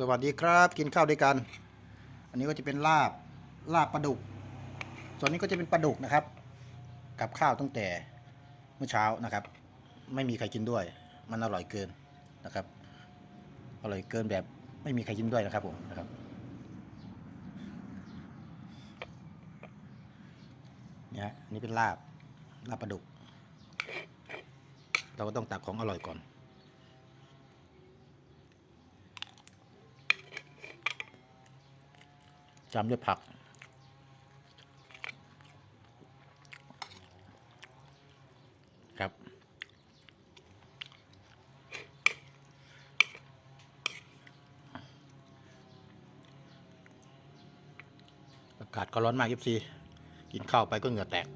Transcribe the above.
สวัสดีครับ กินข้าวด้วยกัน อันนี้ก็จะเป็นลาบลาบปลาดุก ส่วนนี้ก็จะเป็นปลาดุกนะครับ กับข้าวตั้งแต่เมื่อเช้านะครับ ไม่มีใครกินด้วย มันอร่อยเกินนะครับอร่อยเกินแบบไม่มีใครกินด้วยนะครับผมนะครับ เนี่ยฮะนี่เป็นลาบลาบปลาดุก เราก็ต้องตักของอร่อยก่อน จำด้วยผัก ครับ อากาศก็ร้อนมากยิบซีกินข้าวไปก็เหงื่อแตก